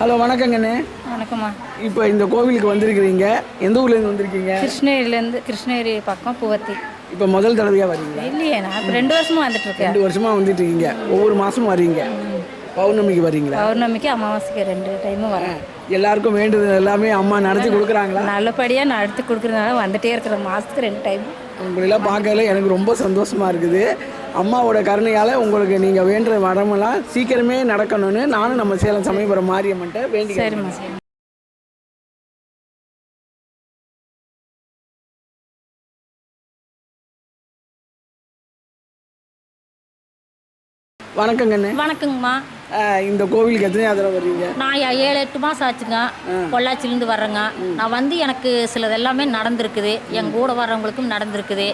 Hello வணக்கங்கண்ணே வணக்கம்மா. இப்போ இந்த கோவிலுக்கு வந்திருக்கிறீங்க. எந்த ஊர்லேருந்து வந்திருக்கீங்க? கிருஷ்ணகிரிலேருந்து கிருஷ்ணகிரி பக்கம் பூவத்தி. இப்போ முதல் தடவையாக வரீங்களா? இல்லையே நான் ரெண்டு வருஷமா வந்துட்டு இருக்கேன் ரெண்டு வருஷமாக வந்துட்டு இருக்கீங்க ஒவ்வொரு மாதமும் வரீங்க. பௌர்ணமிக்கு வரீங்களா? பௌர்ணமிக்கு அமாவாசைக்கு ரெண்டு டைமும் வரேன். எல்லாருக்கும் வேண்டுதல் எல்லாமே அம்மா நடத்தி கொடுக்குறாங்களா? நல்லபடியாக நான் எடுத்து கொடுக்குறதுனால வந்துட்டே இருக்கிற மாதத்துக்கு ரெண்டு டைம் உங்களெல்லாம் பார்க்கல எனக்கு ரொம்ப சந்தோஷமா இருக்குது. அம்மாவோட கருணையால் உங்களுக்கு நீங்கள் வேண்டுற வரமெல்லாம் சீக்கிரமே நடக்கணும்னு நானும் நம்ம சேலம் சமயபுரம் மாரியம்மன்ட்ட வேண்டிக்கிறேன். சரிம்மா. சரி வணக்கங்கண்ணே. வணக்கங்கம்மா. இந்த கோவிலுக்கு எத்தனை தடவை வர்றீங்க? நான் ஏழு எட்டு மாதம் ஆச்சுங்க. பொள்ளாச்சிலேருந்து வர்றேங்க. நான் வந்து எனக்கு சிலது எல்லாமே நடந்திருக்குது. என் கூட வர்றவங்களுக்கும் நடந்திருக்குது.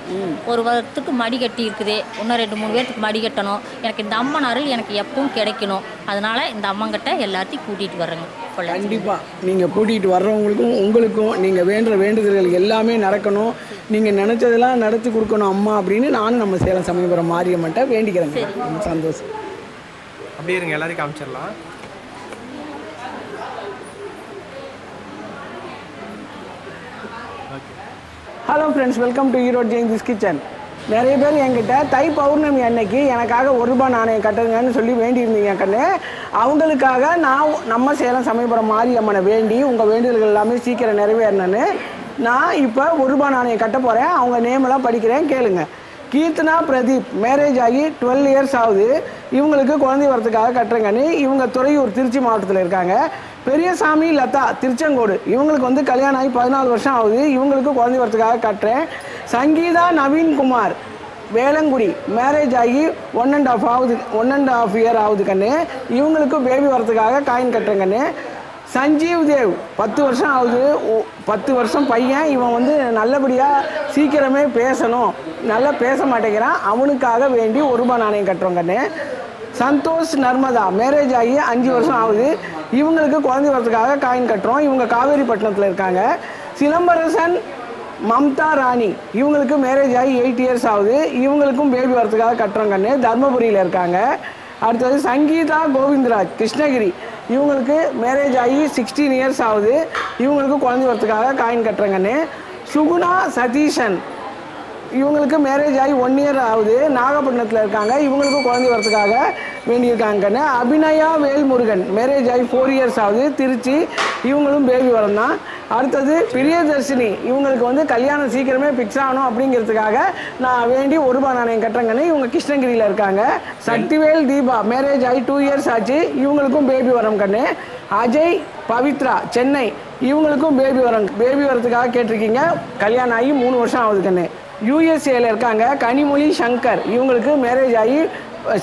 ஒரு வருஷத்துக்கு மடி கட்டி இருக்குது இன்னும் ரெண்டு மூணு பேர்த்துக்கு மடி கட்டணும். எனக்கு இந்த அம்மன் அருள் எனக்கு எப்பவும் கிடைக்கணும். அதனால இந்த அம்மங்கிட்ட எல்லாத்தையும் கூட்டிகிட்டு வர்றேங்க. கண்டிப்பாக நீங்கள் கூட்டிகிட்டு வர்றவங்களுக்கும் உங்களுக்கும் நீங்கள் வேண்டுற வேண்டுதல்கள் எல்லாமே நடக்கணும். நீங்கள் நினச்சதெல்லாம் நடத்தி கொடுக்கணும் அம்மா அப்படின்னு நானும் நம்ம சேலம் சமயபுரம் மாரியம்மன்ட்ட வேண்டிக்கிறேங்க. ரொம்ப சந்தோஷம். அப்படியே இருங்க எல்லாரையும் காமிச்சிடலாம். Hello friends welcome to Erode Jayanthi's kitchen நிறைய பேர் என்கிட்ட தை பௌர்ணமி அன்னைக்கு எனக்காக ஒரு ரூபாய் நாணயம் கட்டுங்கன்னு சொல்லி வேண்டியிருந்தீங்க கண்ணு. அவங்களுக்காக நான் நம்ம சேலம் சமயபுரம் மாரியம்மனை வேண்டி உங்கள் வேண்டுதல்கள் எல்லாமே சீக்கிரம் நிறைவேறணுன்னு நான் இப்போ ஒரு ரூபாய் நாணயம் கட்ட போகிறேன் அவங்க நேமெல்லாம் படிக்கிறேன் கேளுங்கள் கீர்த்தனா பிரதீப் மேரேஜ் ஆகி டுவெல் இயர்ஸ் ஆகுது. இவங்களுக்கு குழந்தை வரத்துக்காக கட்டுறேங்கன்னு இவங்க துறையூர் திருச்சி மாவட்டத்தில் இருக்காங்க. பெரியசாமி லதா திருச்செங்கோடு. இவங்களுக்கு வந்து கல்யாணம் ஆகி பதினாலு வருஷம் ஆகுது. இவங்களுக்கு குழந்தை வரத்துக்காக கட்டுறேன். சங்கீதா நவீன்குமார் வேளங்குடி மேரேஜ் ஆகி ஒன் அண்ட் ஆஃப் ஆகுது ஒன் அண்ட் ஆஃப் இயர் ஆகுது கண்ணு இவங்களுக்கு பேபி வரத்துக்காக காயின் கட்டுறேன் கண்ணு சஞ்சீவ் தேவ் பத்து வருஷம் ஆகுது. ஓ- பத்து வருஷம் பையன். இவன் வந்து நல்லபடியாக சீக்கிரமே பேசணும். நல்லா பேச மாட்டேங்கிறான். அவனுக்காக வேண்டி ஒரு ரூபாய் நாணயம் கட்டுறோம் கண்ணு சந்தோஷ் நர்மதா மேரேஜ் ஆகி அஞ்சு வருஷம் ஆகுது. இவங்களுக்கு குழந்தை வரத்துக்காக காயின் கட்டுறோம். இவங்க காவேரிப்பட்டினத்தில் இருக்காங்க. சிலம்பரசன் மம்தா ராணி இவங்களுக்கு மேரேஜ் ஆகி எயிட் இயர்ஸ் ஆகுது. இவங்களுக்கும் பேபி வரத்துக்காக கட்டுறோம் கண்ணு தர்மபுரியில் இருக்காங்க. அடுத்தது சங்கீதா கோவிந்தராஜ் கிருஷ்ணகிரி. இவங்களுக்கு மேரேஜ் ஆகி சிக்ஸ்டீன் இயர்ஸ் ஆகுது. இவங்களுக்கு குழந்தை வரத்துக்காக காயின் கட்டுறேங்கன்னு சுகுணா சதீஷன். இவங்களுக்கு மேரேஜ் ஆகி ஒன் இயர் ஆகுது. நாகப்பட்டினத்தில் இருக்காங்க. இவங்களுக்கும் குழந்தை வரத்துக்காக வேண்டியிருக்காங்கன்னு அபிநயா வேல்முருகன் மேரேஜ் ஆகி ஃபோர் இயர்ஸ் ஆகுது. திருச்சி இவங்களும் பேபி வரம் தான். அடுத்தது பிரியதர்ஷினி. இவங்களுக்கு வந்து கல்யாணம் சீக்கிரமே ஃபிக்ஸ் ஆகணும் அப்படிங்கிறதுக்காக நான் வேண்டி ஒரு ரூபாய் நாணயம் கட்டுறேங்கன்னு இவங்க கிருஷ்ணகிரியில் இருக்காங்க. சக்திவேல் தீபா மேரேஜ் ஆகி டூ இயர்ஸ் ஆச்சு. இவங்களுக்கும் பேபி வரம் கண்ணு. அஜய் பவித்ரா சென்னை. இவங்களுக்கும் பேபி வரம் பேபி வரத்துக்காக கேட்டிருக்கீங்க. கல்யாணம் ஆகி மூணு வருஷம் ஆகுது கண்ணு. யூஎஸ்ஏல இருக்காங்க. கனிமொழி சங்கர். இவங்களுக்கு மேரேஜ் ஆகி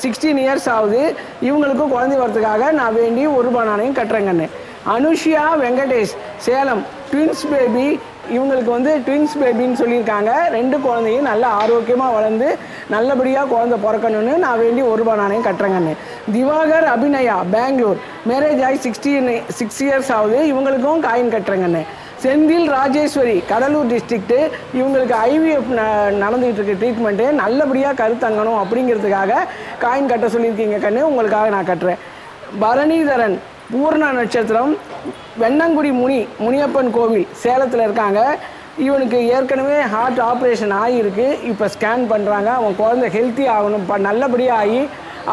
சிக்ஸ்டீன் இயர்ஸ் ஆகுது. இவங்களுக்கும் குழந்தை வரத்துக்காக நான் வேண்டி ஒரு ரூபாய் நாணயம் கட்டுறேங்கண்ணு. அனுஷியா வெங்கடேஷ் சேலம் ட்வின்ஸ் பேபி இவங்களுக்கு வந்து ட்வின்ஸ் பேபின்னு சொல்லியிருக்காங்க. ரெண்டு குழந்தையும் நல்லா ஆரோக்கியமாக வளர்ந்து நல்லபடியாக குழந்தை பிறக்கணும்னு நான் வேண்டி ஒரு ரூபா நாணயம் கட்டுறேங்கன்னு திவாகர் அபிநயா பெங்களூர். மேரேஜ் ஆகி சிக்ஸ்டீன் சிக்ஸ் இயர்ஸ் ஆகுது. இவங்களுக்கும் காயின் கட்டுறேங்கன்னு செந்தில் ராஜேஸ்வரி கடலூர் டிஸ்ட்ரிக்ட்டு இவங்களுக்கு ஐவிஎஃப் நடந்துகிட்டு இருக்க ட்ரீட்மெண்ட்டு நல்லபடியாக கருத்தங்கணும் அப்படிங்கிறதுக்காக காயின் கட்ட சொல்லியிருக்கீங்க கண்ணு உங்களுக்காக நான் கட்டுறேன். பரணிதரன் பூர்ண நட்சத்திரம் வெண்ணங்குடி முனி முனியப்பன் கோவில் சேலத்தில் இருக்காங்க. இவனுக்கு ஏற்கனவே ஹார்ட் ஆப்ரேஷன் ஆகியிருக்கு இப்போ ஸ்கேன் பண்ணுறாங்க அவன் குழந்தை ஹெல்த்தி ஆகணும். ப நல்லபடியாக ஆகி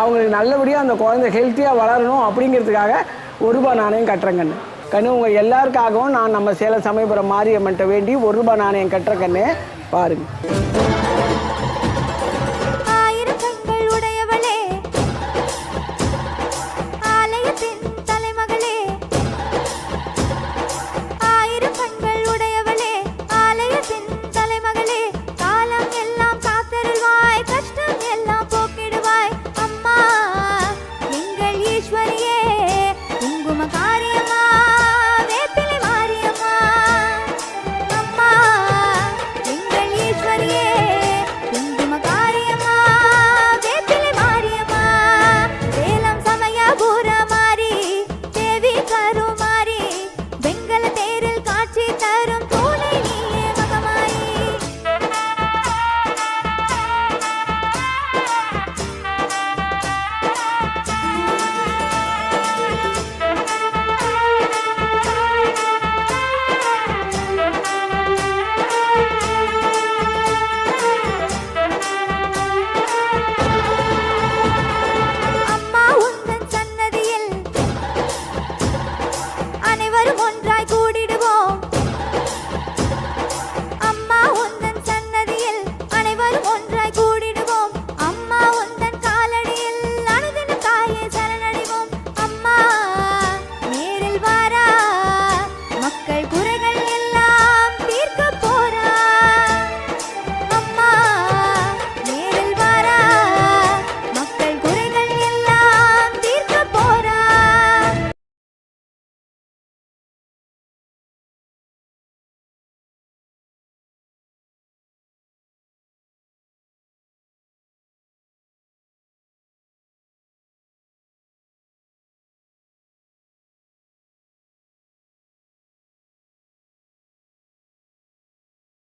அவங்களுக்கு நல்லபடியாக அந்த குழந்தை ஹெல்த்தியாக வளரணும் அப்படிங்கிறதுக்காக ஒரு ரூபா நாணயம் கட்டுறேங்கண்ணு கண்ணு. உங்கள் எல்லாருக்காகவும் நான் நம்ம சேலம் சமயபுரம் மாரியம்மன்ட்ட வேண்டி ஒரு ரூபா நாணயம் கட்டுற பாருங்கள் பாருங்க.